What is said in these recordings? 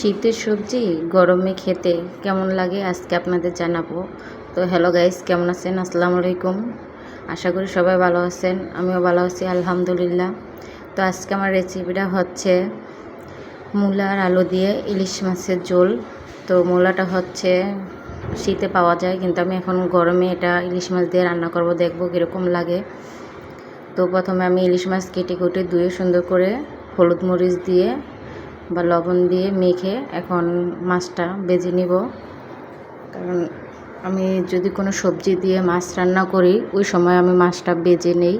শীতের সবজি গরমে খেতে কেমন লাগে আজকে আপনাদের জানাব। তো হ্যালো গাইস কেমন আছেন? আসসালামু আলাইকুম। আশা করি সবাই ভালো আছেন, আমিও ভালো আছি, আলহামদুলিল্লাহ। তো আজকে আমার রেসিপিটা হচ্ছে মূলা আর আলু দিয়ে ইলিশ মাছের ঝোল। তো মূলাটা হচ্ছে শীতে পাওয়া যায়, কিন্তু আমি এখন গরমে এটা ইলিশ মাছ দিয়ে রান্না করব, দেখব কীরকম লাগে। তো প্রথমে আমি ইলিশ মাছ কেটে কুটে ধুয়ে সুন্দর করে হলুদ মরিচ দিয়ে বা লবণ দিয়ে মেখে এখন মাছটা বেজে নিব। কারণ আমি যদি কোনো সবজি দিয়ে মাছ রান্না করি, ওই সময় আমি মাছটা বেজে নেই।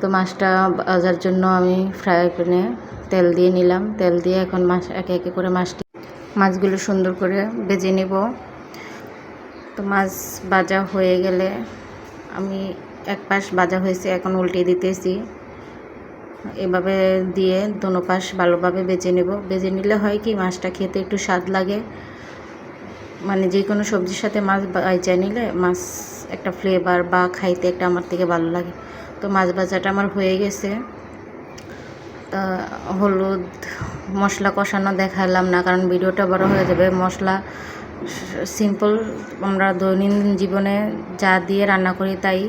তো মাছটা ভাজার জন্য আমি ফ্রাই প্যানে তেল দিয়ে নিলাম। তেল দিয়ে এখন মাছ, একে একে করে মাছটি, মাছগুলো সুন্দর করে বেজে নেব। তো মাছ ভাজা হয়ে গেলে আমি এক পাশ ভাজা হয়েছে, এখন উল্টে দিতেছি। এভাবে দিয়ে দোনো পাশ ভালোভাবে বেজে নেব। বেজে নিলে হয় কি মাছটা খেতে একটু স্বাদ লাগে। মানে যে কোনো সবজির সাথে মাছ ভাজা নিলে মাছ একটা ফ্লেভার বা খাইতে একটা আমার থেকে ভালো লাগে। তো মাছ ভাজাটা আমার হয়ে গেছে। তা হলুদ মশলা কষানো দেখালাম না, কারণ ভিডিওটা বড় হয়ে যাবে। মশলা সিম্পল আমরা দৈনন্দিন জীবনে যা দিয়ে রান্না করি তাই।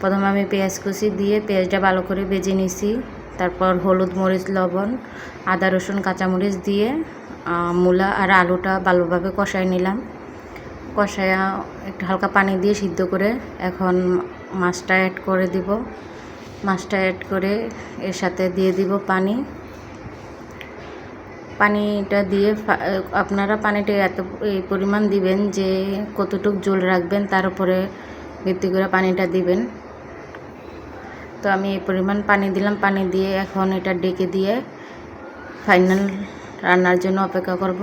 প্রথমে আমি পেঁয়াজ কুচি দিয়ে পেঁয়াজটা ভালো করে ভেজে নিছি। তারপর হলুদ মরিচ, লবণ, আদা, রসুন, কাঁচামরিচ দিয়ে মূলা আর আলুটা ভালোভাবে কষাই নিলাম। কষায়া একটু হালকা পানি দিয়ে সিদ্ধ করে এখন মাছটা অ্যাড করে দিব। মাছটা অ্যাড করে এর সাথে দিয়ে দিব পানি। পানিটা দিয়ে আপনারা পানিটা এত এই পরিমাণ দিবেন যে কতটুক জল রাখবেন তার উপরে ভিত্তি করে পানিটা দিবেন। তো আমি এই পরিমাণ পানি দিলাম, পানি দিয়ে এখন এটা ডেকে দিয়ে ফাইনাল রান্নার জন্য অপেক্ষা করব।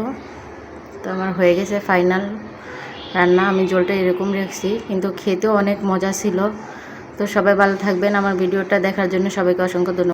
তো আমার হয়ে গেছে ফাইনাল রান্না, আমি জলটা এরকম রেখেছি, কিন্তু খেতেও অনেক মজা ছিল। তো সবাই ভালো থাকবেন, আমার ভিডিওটা দেখার জন্য সবাইকে অসংখ্য ধন্যবাদ।